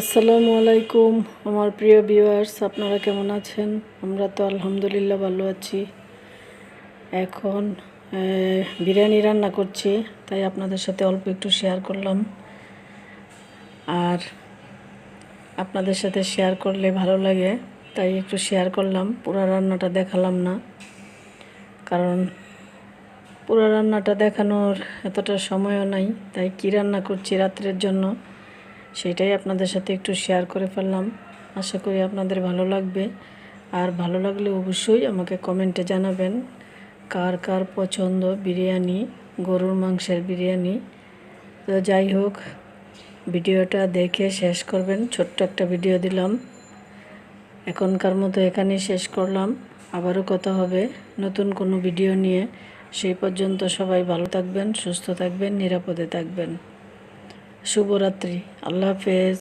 আসসালামু আলাইকুম, আমার প্রিয় ভিউয়ার্স আপনারা কেমন আছেন? আমরা তো আলহামদুলিল্লাহ ভালো আছি। এখন বিরিয়ানি রান্না করছি, তাই আপনাদের সাথে অল্প একটু শেয়ার করলাম। আর আপনাদের সাথে শেয়ার করলে ভালো লাগে, তাই একটু শেয়ার করলাম, পুরো রান্নাটা দেখালাম না। কারণ পুরো রান্নাটা দেখানোর এতটা সময়ও নাই, তাই কী রান্না করছি রাত্রের জন্য? সেটাই আপনাদের সাথে একটু শেয়ার করে ফেললাম। আশা করি আপনাদের ভালো লাগবে। আর ভালো লাগলে অবশ্যই আমাকে কমেন্টে জানাবেন। কার কার পছন্দ বিরিয়ানি, গরুর মাংসের বিরিয়ানি। তো যাই হোক, ভিডিওটা দেখে শেষ করবেন। ছোট্ট একটা ভিডিও দিলাম। এখনকার মতো এখানেই শেষ করলাম। আবারও কথা হবে নতুন কোনো ভিডিও নিয়ে। সেই পর্যন্ত সবাই ভালো থাকবেন, সুস্থ থাকবেন, নিরাপদে থাকবেন। শুভরাত্রি। আল্লাহ হাফেজ।